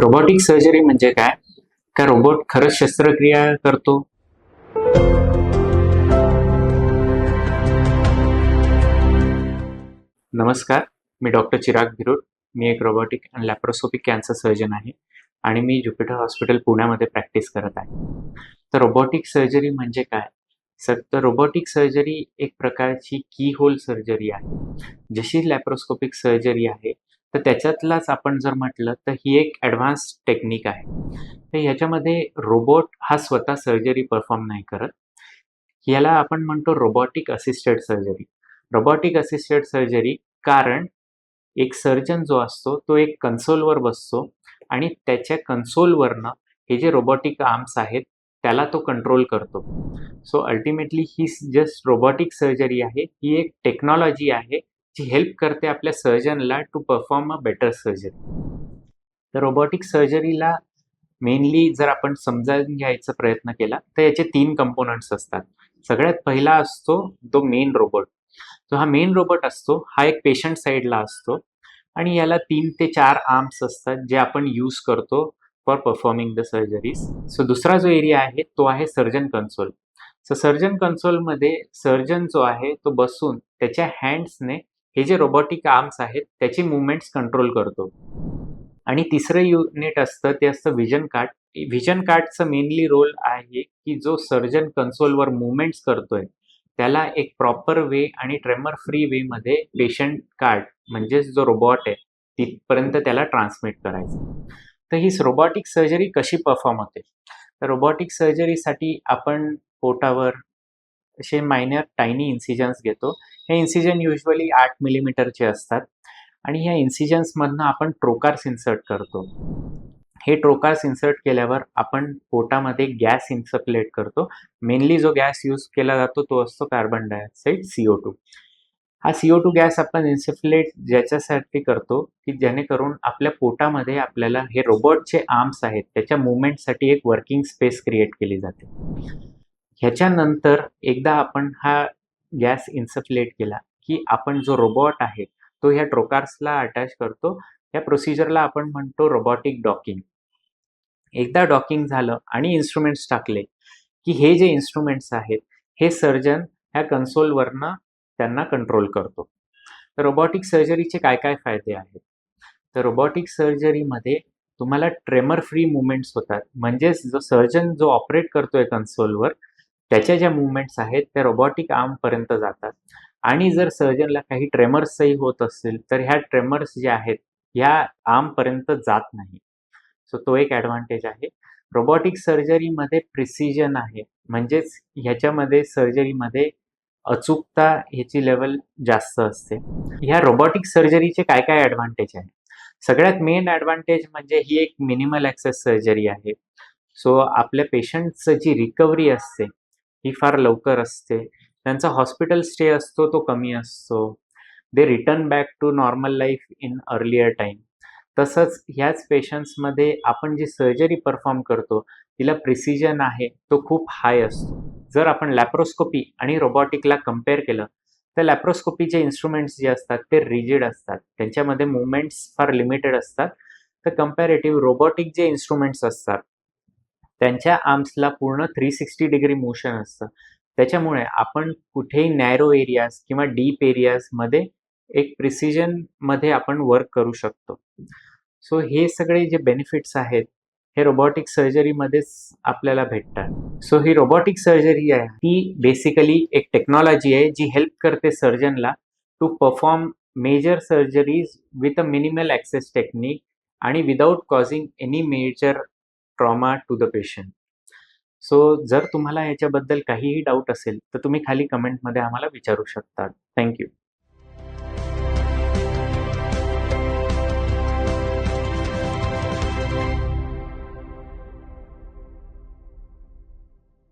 Robotic surgery म्हणजे काय? का रोबोट खरंच शस्त्रक्रिया करतो? नमस्कार मी डॉक्टर चिराग भिरोड मी एक robotic and laparoscopic cancer surgeon आहे आणि मी ज्युपिटर हॉस्पिटल पुण्यामध्ये प्रॅक्टिस करत आहे. तर रोबोटिक सर्जरी म्हणजे काय? सर तर रोबोटिक सर्जरी एक प्रकारची की होल सर्जरी आहे. जशी लॅप्रोस्कोपिक सर्जरी आहे तर त्याच्यातलाच आपण जर म्हटलं तर ही एक ॲडव्हान्स टेक्निक आहे. तर ह्याच्यामध्ये रोबोट हा स्वतः सर्जरी परफॉर्म नाही करत. याला आपण म्हणतो robotic assisted surgery robotic assisted surgery कारण एक सर्जन जो असतो तो एक कन्सोलवर बसतो आणि त्याच्या कन्सोलवरनं हे जे रोबोटिक आर्म्स आहेत त्याला तो कंट्रोल करतो. सो अल्टिमेटली ही जस्ट रोबोटिक सर्जरी आहे. ही एक टेक्नॉलॉजी आहे. जी हेल्प करते आपल्या सर्जनला to perform a better surgery तर रोबोटिक सर्जरीला मेनली जर आपण समजावून घ्यायचा प्रयत्न केला तर याचे तीन कंपोनंट्स असतात. सगळ्यात पहिला असतो तो मेन रोबोट तो हा मेन रोबोट असतो हा एक पेशंट साईडला असतो आणि याला तीन ते चार आर्म्स असतात जे आपण यूज करतो for performing the surgeries so दुसरा जो एरिया आहे तो आहे सर्जन कन्सोल सो सर्जन कन्सोलमध्ये सर्जन जो आहे तो बसून त्याच्या हँड्सने हे जे रोबोटिक आर्म्स आहेत त्याची मुवमेंट्स कंट्रोल करतो. आणि तिसरं युनिट असतं ते असतं व्हिजन कार्ड व्हिजन कार्डचं मेनली रोल आहे की जो सर्जन कन्सोलवर मुवमेंट्स करतोय त्याला एक प्रॉपर वे आणि ट्रेमर फ्री वेमध्ये पेशंट कार्ड म्हणजेच जो रोबोट आहे तिथपर्यंत त्याला ट्रान्समिट करायचं. तर ही रोबोटिक सर्जरी कशी परफॉर्म होते? तर रोबोटिक सर्जरीसाठी आपण पोटावर असे मायनर टायनी इन्सिजन्स घेतो. हे इन्सिजन युजली आठ मिलीमीटरचे असतात. आणि ह्या इन्सिजन्समधनं आपण ट्रोकार्स इन्सर्ट करतो. हे ट्रोकार्स इन्सर्ट केल्यावर आपण पोटामध्ये गॅस इन्सर्क्युलेट करतो. मेनली जो गॅस यूज केला जातो तो असतो कार्बन डायऑक्साईड सीओ टू हा सीओ टू गॅस आपण इन्सिफ्लेट ज्याच्यासाठी करतो की जेणेकरून आपल्या पोटामध्ये आपल्याला हे रोबोटचे आर्म्स आहेत त्याच्या मुवमेंटसाठी एक वर्किंग स्पेस क्रिएट केली जाते. ह्याच्यानंतर एकदा आपण हा गॅस इन्सर्क्युलेट केला की आपण जो रोबोट आहे तो ह्या ट्रोकार्सला अटॅच करतो. या प्रोसिजरला आपण म्हणतो रोबोटिक डॉकिंग एकदा डॉकिंग झालं आणि इन्स्ट्रुमेंट्स टाकले की हे जे इन्स्ट्रुमेंट्स आहेत हे सर्जन ह्या कन्सोलवरनं त्यांना कंट्रोल करतो. तर रोबोटिक सर्जरीचे काय काय फायदे आहेत? तर रोबोटिक सर्जरीमध्ये तुम्हाला ट्रेमर फ्री मुवमेंट्स होतात. म्हणजेच जो सर्जन जो ऑपरेट करतोय कन्सोलवर त्याच्या ज्या मुवमेंट्स आहेत त्या रोबोटिक आर्मपर्यंत जातात. आणि जर सर्जनला काही ट्रेमर्सही होत असतील तर ह्या ट्रेमर्स जे आहेत ह्या आर्मपर्यंत जात नाही. सो तो एक ॲडव्हान्टेज आहे. रोबोटिक सर्जरीमध्ये प्रिसिजन आहे. म्हणजेच ह्याच्यामध्ये सर्जरीमध्ये अचूकता ह्याची लेवल जास्त असते. ह्या रोबोटिक सर्जरीचे काय काय ॲडव्हान्टेज आहे सगळ्यात मेन ॲडव्हान्टेज म्हणजे ही एक मिनिमल ॲक्सेस सर्जरी आहे. सो आपल्या पेशंटचं जी रिकव्हरी असते. ही फार लवकर असते. त्यांचा हॉस्पिटल स्टे असतो तो कमी असतो. They return back to normal life in earlier time तसंच ह्याच पेशंट्समध्ये आपण जी सर्जरी परफॉर्म करतो तिला प्रिसिजन आहे तो खूप हाय असतो. जर आपण लॅप्रोस्कोपी आणि रोबॉटिकला कंपेअर केलं तर लॅप्रोस्कोपीचे इन्स्ट्रुमेंट्स जे असतात ते रिजिड असतात. त्यांच्यामध्ये मुवमेंट्स फार लिमिटेड असतात. तर कम्पॅरेटिव्ह रोबोटिक जे इन्स्ट्रुमेंट्स असतात त्यांच्या आर्म्सला पूर्ण थ्री सिक्स्टी डिग्री मोशन असतं. त्याच्यामुळे आपण कुठेही नॅरो एरियाज किंवा डीप एरियाजमध्ये एक प्रिसिजनमध्ये आपण वर्क करू शकतो. सो हे सगळे जे बेनिफिट्स आहेत हे रोबोटिक सर्जरीमध्येच आपल्याला भेटतात. सो ही रोबोटिक सर्जरी आहे ती बेसिकली एक टेक्नॉलॉजी आहे जी हेल्प करते सर्जनला to perform major surgeries with a minimal access technique आणि without causing any major trauma to the patient so जर तुम्हाला याच्याबद्दल काहीही डाऊट असेल तर तुम्ही खाली कमेंटमध्ये आम्हाला विचारू शकता. थँक्यू